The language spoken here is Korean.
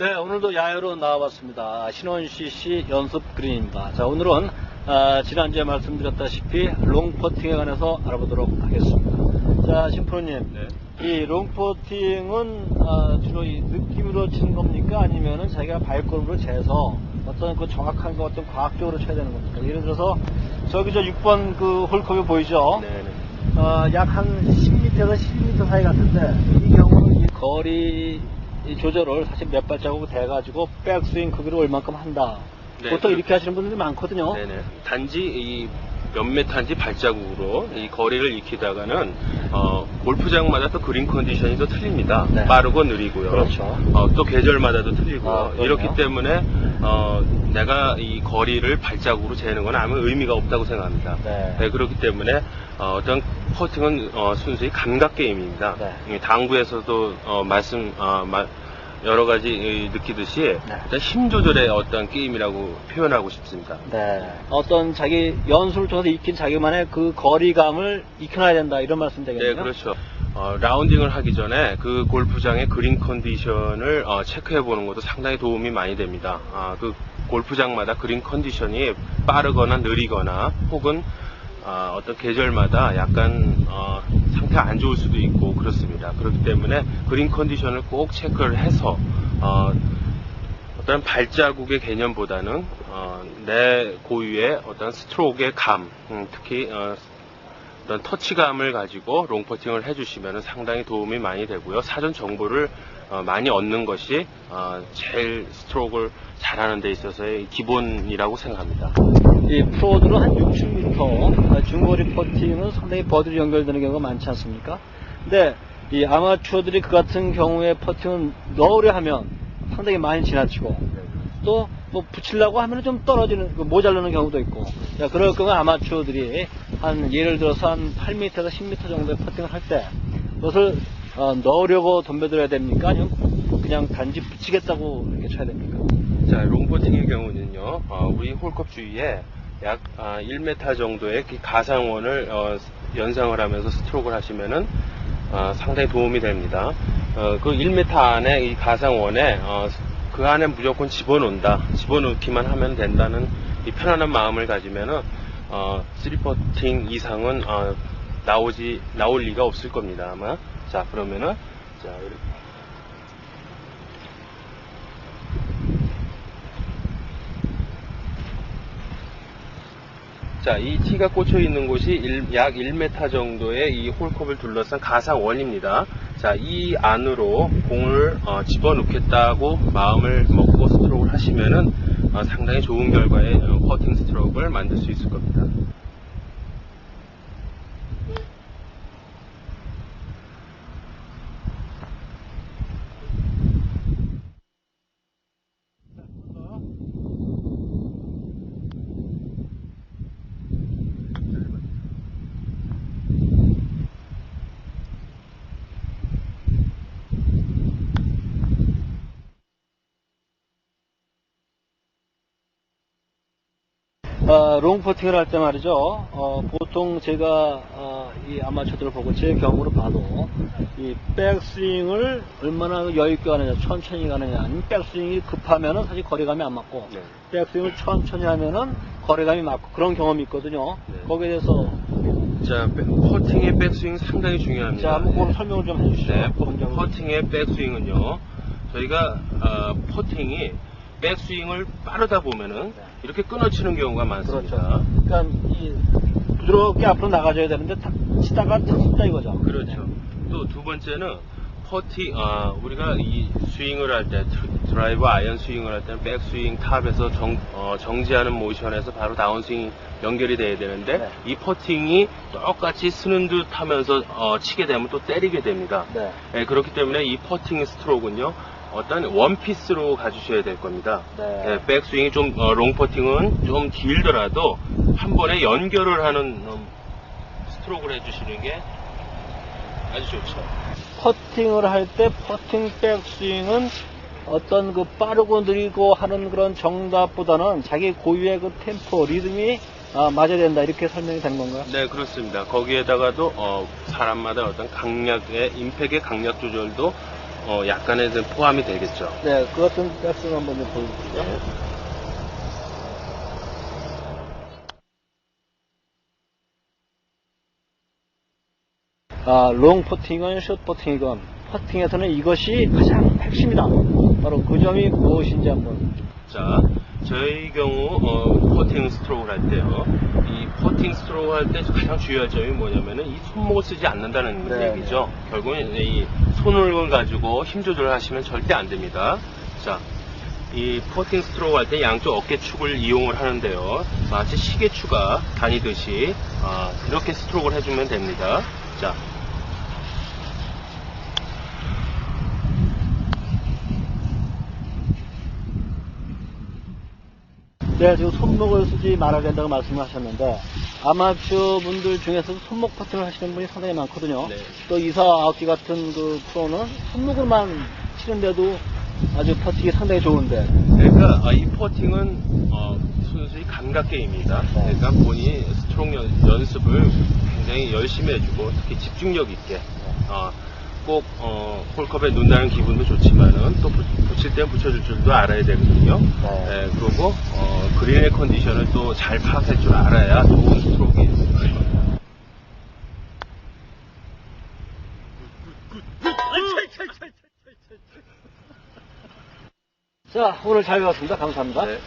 네, 오늘도 야외로 나와봤습니다. 신원 CC 연습 그린입니다. 자, 오늘은 아, 지난주에 말씀드렸다시피 롱퍼팅에 관해서 알아보도록 하겠습니다. 자, 심프로님, 네. 이 롱퍼팅은 아, 주로 이 느낌으로 치는 겁니까? 아니면은 자기가 발걸음으로 재서 어떤 그 정확한 거 어떤 과학적으로 쳐야 되는 겁니까? 예를 들어서 저기 저 6번 그 홀컵이 보이죠? 네 네. 어, 약 한 10m에서 12m 사이 같은데 이 경우는 이 거리 이 조절을 사실 몇 발자국 돼가지고 백스윙 크기를 얼만큼 한다. 네, 보통 그- 이렇게 하시는 분들이 많거든요. 네네. 단지 이 몇 메타인지 발자국으로 이 거리를 익히다가는 어, 골프장마다 또 그린 컨디션이 또 틀립니다. 네. 빠르고 느리고요. 그렇죠. 어, 또 계절마다도 틀리고 아. 이렇기 때문에 어, 내가 이 거리를 발자국으로 재는 건 아무 의미가 없다고 생각합니다. 네. 그렇기 때문에 어, 떤 퍼팅은 어, 순수히 감각 게임입니다. 네. 이 당구에서도 어, 말씀 어, 마- 여러 가지 이, 느끼듯이 네. 일단 힘 조절의 어떤 게임이라고 표현하고 싶습니다. 네. 어떤 자기 연수를 통해서 익힌 자기만의 그 거리감을 익혀놔야 된다 이런 말씀 되겠네요. 네, 그렇죠. 어, 라운딩을 하기 전에 그 골프장의 그린 컨디션을 어, 체크해 보는 것도 상당히 도움이 많이 됩니다. 아, 그 골프장마다 그린 컨디션이 빠르거나 느리거나 혹은 아, 어떤 계절마다 약간 어, 상태가 안 좋을 수도 있고 그렇습니다. 그렇기 때문에 그린 컨디션을 꼭 체크를 해서 어, 어떤 발자국의 개념보다는 어, 내 고유의 어떤 스트로크의 감, 음, 특히 어, 어떤 터치감을 가지고 롱퍼팅을 해주시면 상당히 도움이 많이 되고요. 사전 정보를 어, 많이 얻는 것이 어, 제일 스트로크를 잘하는 데 있어서의 기본이라고 생각합니다. 이 프로들은 한 60m 아, 중거리 퍼팅은 상당히 버디로 연결되는 경우가 많지 않습니까? 근데 이 아마추어들이 그 같은 경우에 퍼팅을 넣으려 하면 상당히 많이 지나치고 또 뭐 붙이려고 하면 좀 떨어지는 그 모자르는 경우도 있고 자, 그럴 경우 아마추어들이 한 예를 들어서 한 8m에서 10m 정도의 퍼팅을 할 때 그것을 어, 넣으려고 덤벼들어야 됩니까? 아니면 그냥 단지 붙이겠다고 이렇게 쳐야 됩니까? 자, 롱퍼팅의 경우는요, 어, 우리 홀컵 주위에 약 아, 1m 정도의 그 가상원을 어, 연상을 하면서 스트로크를 하시면은 어, 상당히 도움이 됩니다. 어, 그 1m 안에 이 가상원에 어, 그 안에 무조건 집어넣는다, 집어넣기만 하면 된다는 이 편안한 마음을 가지면은 어, 3퍼팅 이상은 어, 나오지 나올 리가 없을 겁니다 아마. 자 그러면은 자 이렇게. 자, 이 티가 꽂혀 있는 곳이 일- 약 1m 정도의 이 홀컵을 둘러싼 가상원입니다. 자, 이 안으로 공을 어, 집어넣겠다고 마음을 먹고 스트로크를 하시면은 어, 상당히 좋은 결과의 어, 퍼팅 스트로크를 만들 수 있을 겁니다. 어, 롱퍼팅을 할 때 말이죠. 어, 보통 제가 어, 이 아마추어들을 보고 제 경우로 봐도 이 백스윙을 얼마나 여유 있게 가느냐, 천천히 가느냐, 아니면 백스윙이 급하면은 사실 거리감이 안 맞고 네. 백스윙을 천천히 하면은 거리감이 맞고 그런 경험이 있거든요. 네. 거기에 대해서 자, 백- 퍼팅의 백스윙 상당히 중요합니다. 자 한번 그걸 설명을 좀 해주시죠. 네. 퍼팅의 백스윙은요. 저희가 어, 퍼팅이 백스윙을 빠르다 보면은 네. 이렇게 끊어치는 경우가 많습니다. 그렇죠. 그러니까 이 부드럽게 앞으로 나가줘야 되는데 탁 치다가 탁 쓴다 이거죠. 그렇죠. 또 두 번째는 퍼팅, 아, 우리가 이 스윙을 할 때, 드라이브 아이언 스윙을 할 때는 백스윙 탑에서 정, 어, 정지하는 모션에서 바로 다운스윙 연결이 돼야 되는데, 네. 이 퍼팅이 똑같이 쓰는 듯 하면서 어, 치게 되면 또 때리게 됩니다. 네. 예, 그렇기 때문에 이 퍼팅 스트로크는요, 어떤 원피스로 가주셔야 될 겁니다. 네. 예, 백스윙이 좀, 어, 롱퍼팅은 좀 길더라도 한 번에 연결을 하는 음, 스트로크를 해주시는 게 아주 좋죠. 퍼팅을 할 때 퍼팅 백스윙은 어떤 그 빠르고 느리고 하는 그런 정답보다는 자기 고유의 그 템포, 리듬이 아, 맞아야 된다 이렇게 설명이 된 건가요? 네, 그렇습니다. 거기에다가도 어, 사람마다 어떤 강약의 임팩의 강약 조절도 어, 약간의 좀 포함이 되겠죠. 네, 그 같은 백스윙 한번 좀 보여주시죠. 네. 아, 롱 퍼팅은 숏 퍼팅이건 퍼팅에서는 이것이 가장 핵심이다. 바로 그 점이 무엇인지 한번. 자, 저희 경우 어, 퍼팅 스트로크를 할 때요. 이 퍼팅 스트로크 할때 가장 중요한 점이 뭐냐면은 이 손목을 쓰지 않는다는 네. 얘기죠. 결국은 이 손을 가지고 힘 조절을 하시면 절대 안 됩니다. 자, 이 퍼팅 스트로크 할때 양쪽 어깨축을 이용을 하는데요. 마치 시계추가 다니듯이 아, 그렇게 스트로크를 해주면 됩니다. 자, 네, 지금 손목을 쓰지 말아야 된다고 말씀을 하셨는데 아마추어 분들 중에서도 손목 퍼팅을 하시는 분이 상당히 많거든요. 네. 또 이사 아웃기 같은 그 프로는 손목으로만 치는데도 아주 퍼팅이 상당히 좋은데. 그러니까 아, 이 퍼팅은 어, 순수히 감각 게임입니다. 그러니까 본인이 스트로크 연- 연습을 굉장히 열심히 해주고 특히 집중력 있게 어, 꼭 어, 홀컵에 눈다는 기분도 좋지만은 또 부- 붙일 때 붙여줄 줄도 알아야 되거든요. 네. 예, 그리고 어, 그린의 컨디션을 또 잘 파악할 줄 알아야 좋은 자, 오늘 잘 배웠습니다. 감사합니다. 네.